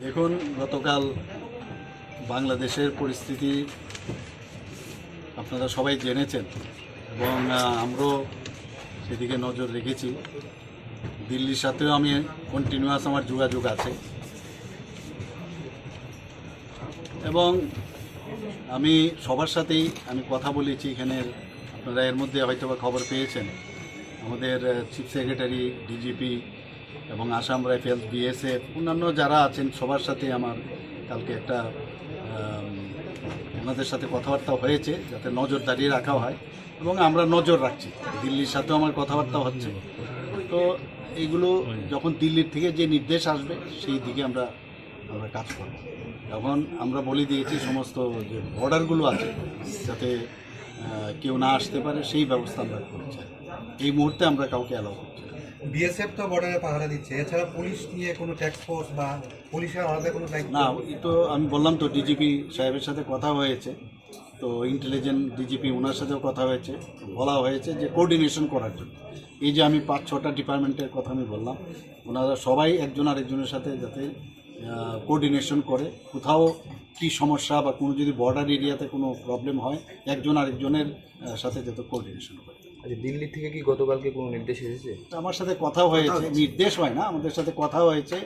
দেখুন, গতকাল বাংলাদেশের পরিস্থিতি আপনারা সবাই জেনেছেন এবং আমরাও সেদিকে নজর রেখেছি। দিল্লির সাথেও আমি কন্টিনিউয়াস আমার যোগাযোগ আছে। এবং আমি সবার সাথেই আমি কথা বলেছি এখানের আপনারা এর মধ্যে হয়তো খবর পেয়েছেন। আমাদের চিফ সেক্রেটারি ডিজিপি এবং আসাম রাইফেলস, বিএসএফ, অন্যান্য যারা আছেন, সবার সাথে আমার কালকে একটা ওনাদের সাথে কথাবার্তা হয়েছে, যাতে নজরদারি রাখা হয়। এবং আমরা নজর রাখছি, দিল্লির সাথেও আমার কথাবার্তা হচ্ছে। তো এইগুলো যখন দিল্লির থেকে যে নির্দেশ আসবে, সেই দিকে আমরা আমরা কাজ করব। এখন আমরা বলে দিয়েছি সমস্ত যে বর্ডারগুলো আছে, যাতে কেউ না আসতে পারে, সেই ব্যবস্থা আমরা করছি। এই মুহূর্তে আমরা কাউকে অ্যালাউ। বিএসএফ তো বর্ডারে পাহারা দিচ্ছে। এছাড়া পুলিশ নিয়ে কোনো ট্যাক্স ফোর্স বা পুলিশের আলাদা কোনো দায়িত্ব? না তো আমি বললাম তো ডিজিপি সাহেবের সাথে কথা হয়েছে। তো ইন্টেলিজেন্ট ডিজিপি ওনার সাথেও কথা হয়েছে। বলা হয়েছে যে কোঅর্ডিনেশন করার জন্য। এই যে আমি পাঁচ, ছটা ডিপার্টমেন্টের কথা আমি বললাম, ওনারা সবাই একজন আরেকজনের সাথে যাতে কোঅর্ডিনেশন করে। কোথাও কী সমস্যা বা কোনো যদি বর্ডার এরিয়াতে কোনো প্রবলেম হয়, একজন আরেকজনের সাথে যাতে কোঅর্ডিনেশন করে। আচ্ছা দিল্লি থেকে কি গতকালকে কোনো নির্দেশ এসেছে? আমার সাথে কথা হয়েছে নির্দেশ হয় না আমাদের সাথে কথা হয়েছে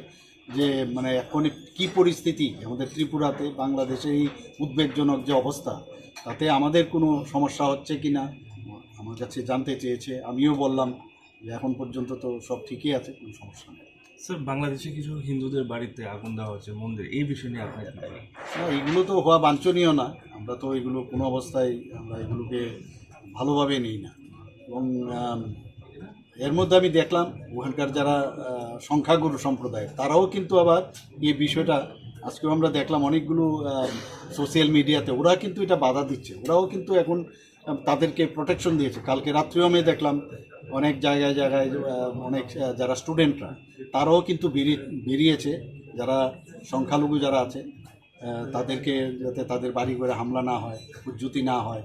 যে মানে এখন কি পরিস্থিতি আমাদের ত্রিপুরাতে বাংলাদেশে এই উদ্বেগজনক যে অবস্থা তাতে আমাদের কোনো সমস্যা হচ্ছে কি না? আমার কাছে জানতে চেয়েছে আমিও বললাম যে এখন পর্যন্ত তো সব ঠিকই আছে কোনো সমস্যা নেই। স্যার বাংলাদেশে কিছু হিন্দুদের বাড়িতে আগুন দেওয়া হচ্ছে মন্দির এই বিষয় নিয়ে আপনার না এগুলো তো হওয়া বাঞ্ছনীয় না আমরা তো এগুলো কোনো অবস্থায় আমরা এগুলোকে ভালোভাবে নিই না। এবং এর মধ্যে আমি দেখলাম ওখানকার যারা সংখ্যাগুরু সম্প্রদায়, তারাও কিন্তু আবার এই বিষয়টা, আজকেও আমরা দেখলাম অনেকগুলো সোশ্যাল মিডিয়াতে ওরা কিন্তু এটা বাধা দিচ্ছে, ওরাও কিন্তু এখন তাদেরকে প্রোটেকশন দিয়েছে। কালকে রাত্রেও আমি দেখলাম অনেক জায়গায় জায়গায় অনেক যারা স্টুডেন্টরা তারাও কিন্তু বেরিয়ে, বেরিয়েছে, যারা সংখ্যালঘু যারা আছে তাদেরকে যাতে তাদের বাড়ি করে হামলা না হয়, উজ্জুতি না হয়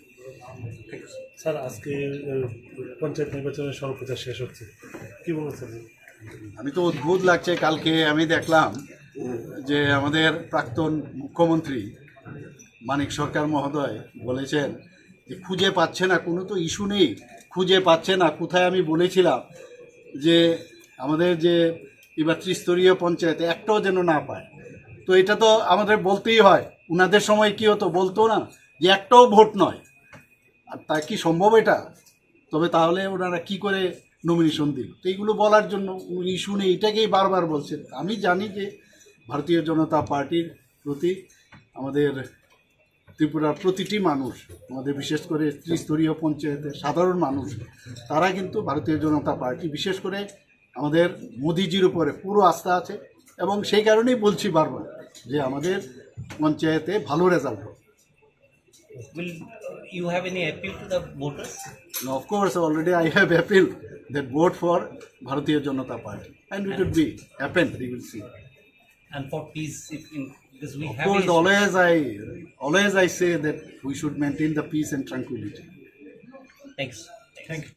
স্যার, আজকে পঞ্চায়েত নির্বাচনের সর্বপ্রচার শেষ হচ্ছে। কি বলছেন আমি তো অদ্ভুত লাগছে, কালকে আমি দেখলাম যে আমাদের প্রাক্তন মুখ্যমন্ত্রী মানিক সরকার মহোদয় বলেছেন যে খুঁজে পাচ্ছে না, কোনো তো ইস্যু নেই, খুঁজে পাচ্ছে না। কোথায় আমি বলেছিলাম যে আমাদের যে এবার ত্রিস্তরীয় পঞ্চায়েতে, একটাও যেন না পায়। তো এটা তো আমাদের বলতেই হয়। উনাদের সময় কি হতো বলতো না? যে একটাও ভোট নয়। আর তা কি সম্ভব এটা? তবে তাহলে ওনারা কি করে নমিনেশন দিল? তো এইগুলো বলার জন্য ইস্যু নেই, এটাকেই বারবার বলছেন। আমি জানি যে ভারতীয় জনতা পার্টির প্রতি আমাদের ত্রিপুরার প্রতিটি মানুষ, আমাদের বিশেষ করে ত্রিস্তরীয় পঞ্চায়েতের সাধারণ মানুষ, তারা কিন্তু ভারতীয় জনতা পার্টি, বিশেষ করে আমাদের মোদিজির উপরে পুরো আস্থা আছে এবং সেই কারণেই বলছি বারবার যে আমাদের পঞ্চায়েতে ভালো রেজাল্ট হোক। Will you have any appeal to the voters? Now, of course, already I have appealed that vote for Bharatiya Janata Party, and it will be happen. We will see. And for peace, if in, because we Of have. course, always I always I say that we should maintain the peace and tranquility. Thanks. Thank you.